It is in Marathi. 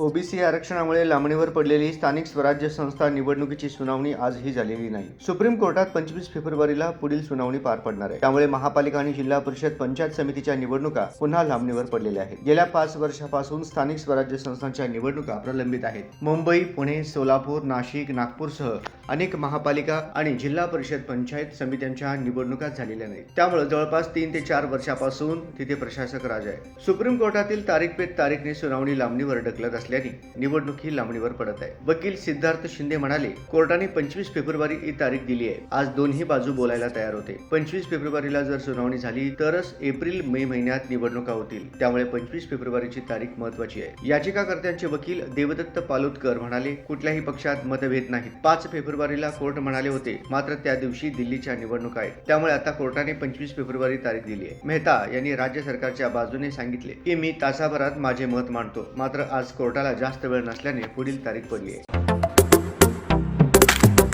ओबीसी आरक्षणामुळे लांबणीवर पडलेली स्थानिक स्वराज्य संस्था निवडणुकीची सुनावणी आजही झालेली नाही. सुप्रीम कोर्टात पंचवीस फेब्रुवारीला पुढील सुनावणी पार पडणार आहे. त्यामुळे महापालिका आणि जिल्हा परिषद पंचायत समितीच्या निवडणुका पुन्हा लांबणीवर पडलेल्या आहेत. गेल्या पाच वर्षापासून स्थानिक स्वराज्य संस्थांच्या निवडणुका प्रलंबित आहेत. मुंबई पुणे सोलापूर नाशिक नागपूरसह अनेक महापालिका आणि जिल्हा परिषद पंचायत समित्यांच्या निवडणुका झालेल्या नाहीत. त्यामुळे जवळपास तीन ते चार वर्षापासून तिथे प्रशासक राज आहे सुप्रीम कोर्टातील तारीख पेट तारीखने सुनावणी लांबणीवर ढकलत असल्याने निवडणूक ही लांबणीवर पडत आहे. वकील सिद्धार्थ शिंदे म्हणाले कोर्टाने पंचवीस फेब्रुवारी ही तारीख दिली आहे. आज दोन्ही बाजू बोलायला तयार होते. पंचवीस फेब्रुवारीला जर सुनावणी झाली तरच एप्रिल मे महिन्यात निवडणुका होतील. त्यामुळे पंचवीस फेब्रुवारीची तारीख महत्वाची आहे. याचिकाकर्त्यांचे वकील देवदत्त पालोदकर म्हणाले कुठल्याही पक्षात मतभेद नाहीत. पाच फेब्रुवारीला कोर्ट म्हणाले होते मात्र त्या दिवशी दिल्लीच्या निवडणुका आहेत. त्यामुळे आता कोर्टाने पंचवीस फेब्रुवारी तारीख दिली आहे. मेहता यांनी राज्य सरकारच्या बाजूने सांगितले की मी तासाभरात माझे मत मांडतो. मात्र आज कोर्टाला जास्त वेळ नसल्याने पुढील तारीख पडली आहे.